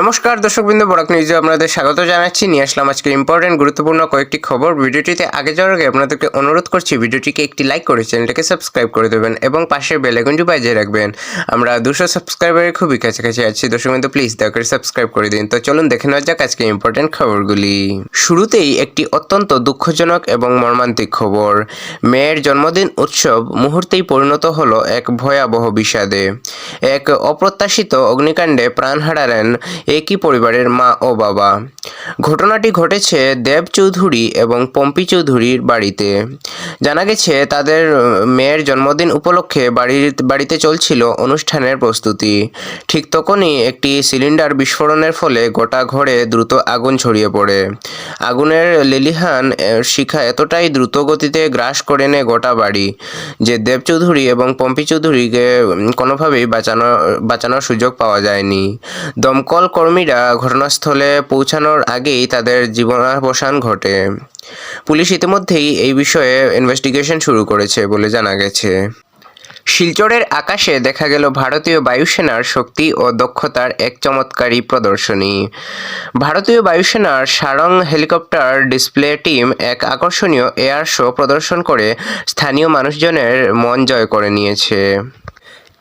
নমস্কার, দর্শকবৃন্দ, বরাক নিউজে আপনাদের স্বাগত জানাচ্ছি। নিয়ে আসলাম আজকে ইম্পর্টেন্ট গুরুত্বপূর্ণ কয়েকটি খবর। ভিডিওটিতে আগে যাওয়ার আগে আপনাদেরকে অনুরোধ করছি, ভিডিওটিকে একটি লাইক করে চ্যানেলটাকে সাবস্ক্রাইব করে দেবেন এবং পাশে বেলাইকনটি বাজিয়ে রাখবেন। আমরা দুশো সাবস্ক্রাইবারের খুবই কাছাকাছি আছি, দর্শকবৃন্দ প্লিজ দয়া করে সাবস্ক্রাইব করে দিন। তো চলুন দেখে নেওয়া যাক আজকে ইম্পর্টেন্ট খবরগুলি। শুরুতেই একটি অত্যন্ত দুঃখজনক এবং মর্মান্তিক খবর। মেয়ের জন্মদিন উৎসব মুহূর্তেই পরিণত হলো এক ভয়াবহ বিষাদে। এক অপ্রত্যাশিত অগ্নিকাণ্ডে প্রাণ হারালেন একই পরিবারের মা ও বাবা। ঘটনাটি ঘটেছে দেব চৌধুরী এবং পম্পি চৌধুরীর বাড়িতে। জানা গেছে, তাদের মেয়ের জন্মদিন উপলক্ষে বাড়ির, বাড়িতে চলছিল অনুষ্ঠানের প্রস্তুতি। ঠিক তখনই একটি সিলিন্ডার বিস্ফোরণের ফলে গোটা ঘরে দ্রুত আগুন ছড়িয়ে পড়ে। আগুনের লেলিহান শিখা এতটাই দ্রুত গতিতে গ্রাস করে নেয় গোটা বাড়ি যে দেব চৌধুরী এবং পম্পি চৌধুরীকে কোনোভাবেই বাঁচানো, বাঁচানোর সুযোগ পাওয়া যায়নি। দমকল কর্মীরা ঘটনাস্থলে পৌঁছানোর আগেই তাদের জীবনাবসান ঘটে। পুলিশ ইতিমধ্যেই এই বিষয়ে ইনভেস্টিগেশন শুরু করেছে বলে জানা গেছে। শিলচরের আকাশে দেখা গেল ভারতীয় বায়ুসেনার শক্তি ও দক্ষতার এক চমৎকারী প্রদর্শনী। ভারতীয় বায়ুসেনার সারং হেলিকপ্টার ডিসপ্লে টিম এক আকর্ষণীয় এয়ার শো প্রদর্শন করে স্থানীয় মানুষজনের মন জয় করে নিয়েছে।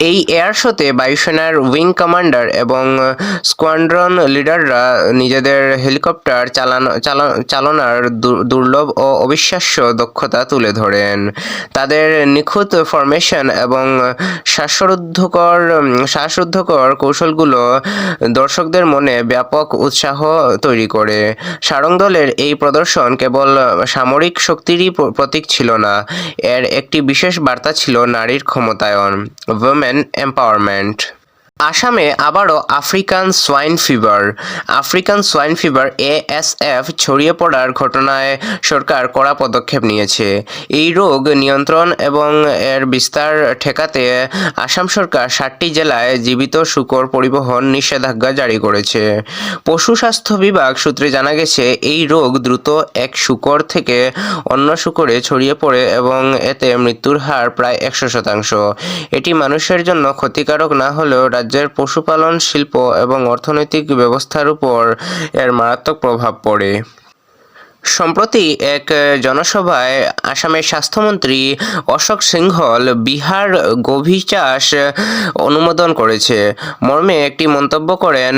এই এয়ার শোতে বায়ুসেনার উইং কমান্ডার এবং স্কোয়াড্রন লিডাররা নিজেদের হেলিকপ্টার চালানো, চালা- চালনার দুর্লভ ও অবিশ্বাস্য দক্ষতা তুলে ধরেন। তাদের নিখুঁত ফরমেশন এবং শ্বাসরুদ্ধকর শ্বাসরুদ্ধকর কৌশলগুলো দর্শকদের মনে ব্যাপক উৎসাহ তৈরি করে। সারং দলের এই প্রদর্শন কেবল সামরিক শক্তিরই প্রতীক ছিল না, এর একটি বিশেষ বার্তা ছিল নারীর ক্ষমতায়ন। and empowerment. আসামে আবারও African swine fever African swine fever ASF ছড়িয়ে পড়ার ঘটনায় সরকার কড়া পদক্ষেপ নিয়েছে। এই রোগ নিয়ন্ত্রণ এবং এর বিস্তার ঠেকাতে আসাম সরকার ষাটটি জেলায় জীবিত শুকর পরিবহন নিষেধাজ্ঞা জারি করেছে। পশু স্বাস্থ্য বিভাগ সূত্রে জানা গেছে, এই রোগ দ্রুত এক শুকর থেকে অন্য শুকরে ছড়িয়ে পড়ে এবং এতে মৃত্যুর হার প্রায় একশো শতাংশ। এটি মানুষের জন্য ক্ষতিকারক না হলেও রাজ্যের পশুপালন শিল্প এবং অর্থনৈতিক ব্যবস্থার উপর এর মারাত্মক প্রভাব পড়ে। সম্প্রতি এক জনসভায় আসামের স্বাস্থ্যমন্ত্রী অশোক সিংহল বিহার গভীর চাষ অনুমোদন করেছে। মর্মে একটি মন্তব্য করেন,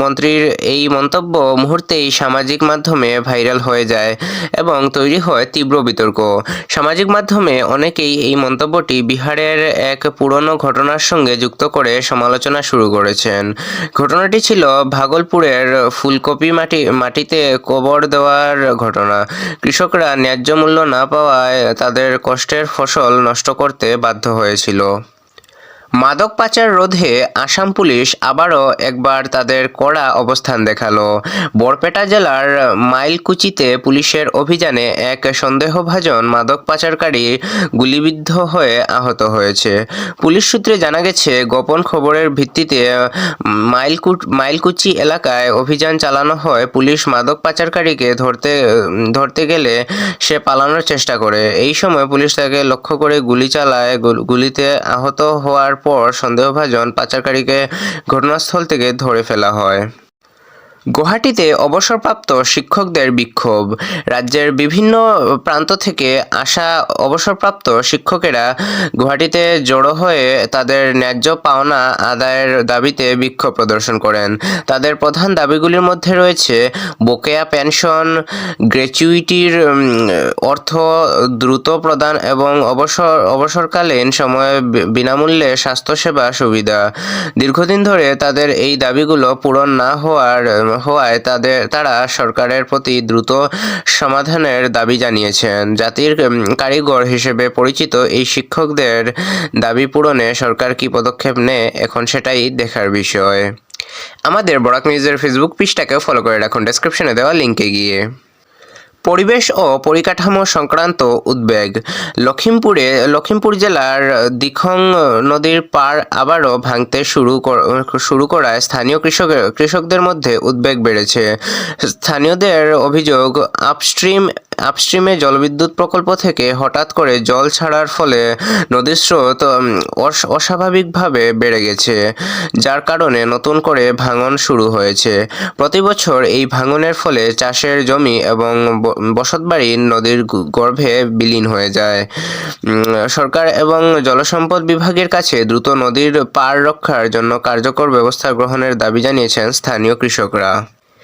মন্ত্রীর এই মন্তব্য মুহূর্তেই সামাজিক মাধ্যমে ভাইরাল হয়ে যায় এবং তৈরি হয় তীব্র বিতর্ক। সামাজিক মাধ্যমে অনেকেই এই মন্তব্যটি বিহারের এক পুরনো ঘটনার সঙ্গে যুক্ত করে সমালোচনা শুরু করেছেন। ঘটনাটি ছিল ভাগলপুরের ফুলকপি মাটি, মাটিতে কবর দেওয়ার ঘটনা। কৃষকরা ন্যায্য মূল্য না পাওয়ায় তাদের কষ্টের ফসল নষ্ট করতে বাধ্য হয়েছিল। মাদক পাচার রোধে আসাম পুলিশ আবারও একবার তাদের কড়া অবস্থান দেখাল। বরপেটা জেলার মাইলকুচিতে পুলিশের অভিযানে এক সন্দেহভাজন মাদক পাচারকারী গুলিবিদ্ধ হয়ে আহত হয়েছে। পুলিশ সূত্রে জানা গেছে, গোপন খবরের ভিত্তিতে মাইলকু, মাইলকুচি এলাকায় অভিযান চালানো হয়। পুলিশ মাদক পাচারকারীকে ধরতে ধরতে গেলে সে পালানোর চেষ্টা করে। এই সময় পুলিশ তাকে লক্ষ্য করে গুলি চালায়। গুলিতে আহত হওয়ার পর সন্দেহভাজন পাচারকারীকে ঘটনাস্থল থেকে ধরে ফেলা হয়। গুয়াহাটিতে অবসরপ্রাপ্ত শিক্ষকদের বিক্ষোভ। রাজ্যের বিভিন্ন প্রান্ত থেকে আসা অবসরপ্রাপ্ত শিক্ষকেরা গুয়াহাটিতে জড়ো হয়ে তাদের ন্যায্য পাওনা আদায়ের দাবিতে বিক্ষোভ প্রদর্শন করেন। তাদের প্রধান দাবিগুলির মধ্যে রয়েছে বকেয়া পেনশন, গ্র্যাচুইটির অর্থ দ্রুত প্রদান এবং অবসর, অবসরকালীন সময়ে বিনামূল্যে স্বাস্থ্যসেবা সুবিধা। দীর্ঘদিন ধরে তাদের এই দাবিগুলো পূরণ না হওয়ার হওয়ায় তাদের, তারা সরকারের প্রতি দ্রুত সমাধানের দাবি জানিয়েছেন। জাতির কারিগর হিসেবে পরিচিত এই শিক্ষকদের দাবি পূরণে সরকার কি পদক্ষেপ নেয়, এখন সেটাই দেখার বিষয়। আমাদের বরাক নিউজের ফেসবুক পেজটাকেও ফলো করে রাখুন। ডেসক্রিপশনে দেওয়া লিঙ্কে গিয়ে। পরিবেশ ও পরিকাঠামো সংক্রান্ত উদ্বেগ। লখিমপুরে লখিমপুর জেলার দিখং নদীর পার আবারও ভাঙতে শুরু শুরু করায় স্থানীয় কৃষক, কৃষকদের মধ্যে উদ্বেগ বেড়েছে। স্থানীয়দের অভিযোগ, আপস্ট্রিম আপস্ট্রিমে জলবিদ্যুৎ প্রকল্প থেকে হঠাৎ করে জল ছাড়ার ফলে নদীর স্রোত অস- অস্বাভাবিকভাবে বেড়ে গেছে, যার কারণে নতুন করে ভাঙন শুরু হয়েছে। প্রতি বছর এই ভাঙনের ফলে চাষের জমি এবং বসতবাড়ি নদীর গর্ভে বিলীন হয়ে যায়। সরকার এবং জলসম্পদ বিভাগের কাছে দ্রুত নদীর পার রক্ষার জন্য কার্যকর ব্যবস্থা গ্রহণের দাবি জানিয়েছেন স্থানীয় কৃষকরা।